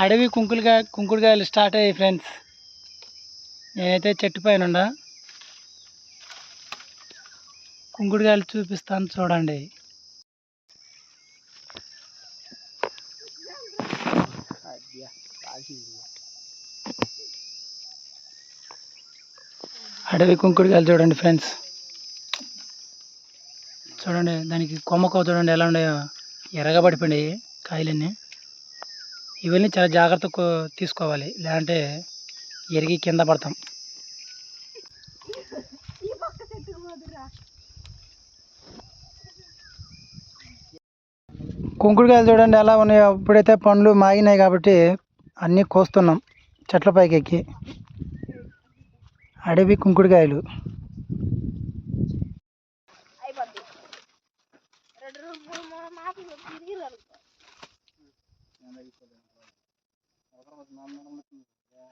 అడవి కుంకుడుకాయ కుంకుడుకాయలు స్టార్ట్ అయ్యాయి ఫ్రెండ్స్. నేనైతే చెట్టు పైన ఉండా కుంకుడుకాయలు చూపిస్తాను చూడండి. అడవి కుంకుడుకాయలు చూడండి ఫ్రెండ్స్. చూడండి దానికి కొమ్మకో చూడండి ఎలా ఉన్నాయో. ఎర్రగా పడిపోయినాయి కాయలన్నీ. ఇవన్నీ చాలా జాగ్రత్తగా తీసుకోవాలి. లేదంటే ఎరిగి కింద పడతాం. కుంకుడుకాయలు చూడండి ఎలా ఉన్నాయో. ఇప్పుడైతే పండ్లు మాగినాయి కాబట్టి అన్నీ కోస్తున్నాం చెట్ల పైకి ఎక్కి అడవి కుంకుడుకాయలు. dito lang. Ako, mas mama ng matindi. Kaya,